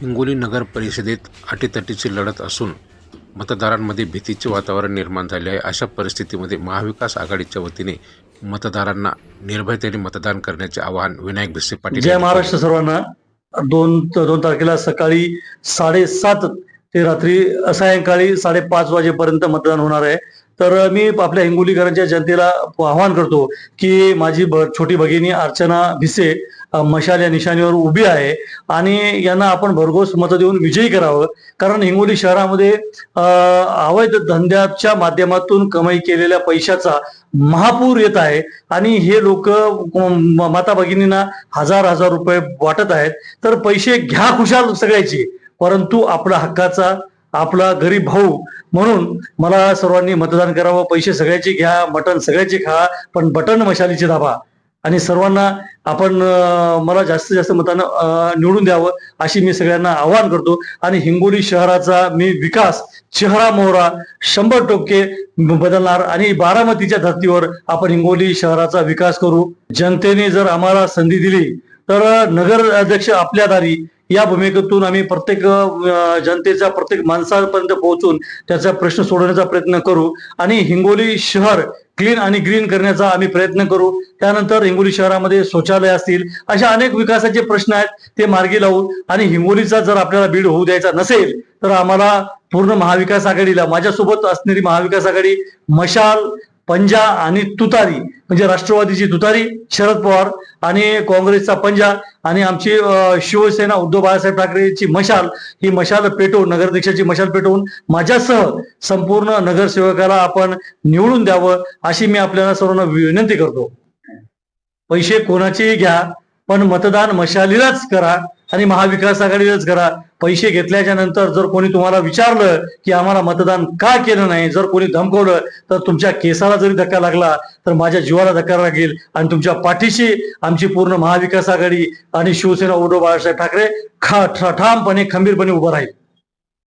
हिंगोली नगर परिषदेत अटीतटीची लढत असून मतदारांमध्ये भीतीचे वातावरण निर्माण झाले आहे. अशा परिस्थितीमध्ये महाविकास आघाडीच्या वतीने मतदारांना निर्भयतेने मतदान करण्याचे आवाहन विनायक भिसे पाटील जय. महाराष्ट्र सर्वांना. दोन दोन तारखेला सकाळी साडेसात ते रात्री सायंकाळी साडेपाच वाजेपर्यंत मतदान होणार आहे. तर मी आपल्या हिंगोलीकरांच्या जनतेला आवाहन करतो की माझी छोटी भगिनी अर्चना भिसे मशाल या निशाणीवर उभी आहे आणि यांना आपण भरघोस मतं देऊन विजयी करावं. कारण हिंगोली शहरामध्ये अवैध धंद्याच्या माध्यमातून कमाई केलेल्या पैशाचा महापूर येत आहे आणि हे लोक माता भगिनींना हजार हजार रुपये वाटत आहेत. तर पैसे घ्या खुशाल सगळ्याचे परंतु आपला हक्काचा आपला गरीब भाऊ म्हणून मला सर्वांनी मतदान करावं पैसे सगळ्याचे घ्या मटण सगळ्याचे खा पण बटन मशालीचे दाबा. आणि सर्वांना आपण मला जास्तीत जास्त मतानं निवडून द्यावं अशी मी सगळ्यांना आवाहन करतो. आणि हिंगोली शहराचा मी विकास चेहरा मोहरा शंभर टक्के बदलणार आणि बारामतीच्या धर्तीवर आपण हिंगोली शहराचा विकास करू. जनतेने जर आम्हाला संधी दिली तर नगर अध्यक्ष आपल्या दारी या भूमिकेतून आम्ही प्रत्येक जनतेचा जनतेच्या प्रत्येक माणसापर्यंत पोहोचून त्याचा प्रश्न सोडवण्याचा प्रयत्न करू आणि हिंगोली शहर क्लीन आणि ग्रीन करण्याचा आम्ही प्रयत्न करू. त्यानंतर हिंगोली शहरामध्ये शौचालय असतील अशा अनेक विकासाचे प्रश्न आहेत ते मार्गी लावू आणि हिंगोलीचा जर आपल्याला बीड होऊ द्यायचा नसेल तर आम्हाला पूर्ण महाविकास आघाडीला माझ्यासोबत असणारी महाविकास आघाडी मशाल पंजा आणि तुतारी म्हणजे राष्ट्रवादीची तुतारी शरद पवार आणि काँग्रेसचा पंजा आणि आमची शिवसेना उद्धव बाळासाहेब ठाकरेची मशाल. ही मशाल पेटवून नगराध्यक्षाची मशाल पेटवून माझ्यासह संपूर्ण नगरसेवकाला आपण निवडून द्यावं अशी मी आपल्याला सर्वांना विनंती करतो. पैसे कोणाचेही घ्या पण मतदान मशालीलाच करा. आणि महाविकास आघाडीलाच करा. पैसे घेतल्याच्या नंतर जर कोणी तुम्हाला विचारलं की आम्हाला मतदान का केलं नाही जर कोणी धमकवलं तर तुमच्या केसाला जरी धक्का लागला तर माझ्या जीवाला धक्का लागेल. आणि तुमच्या पाठीशी आमची पूर्ण महाविकास आघाडी आणि शिवसेना उद्धव बाळासाहेब ठाकरे खा ठ ठामपणे खंबीरपणे उभं राहील.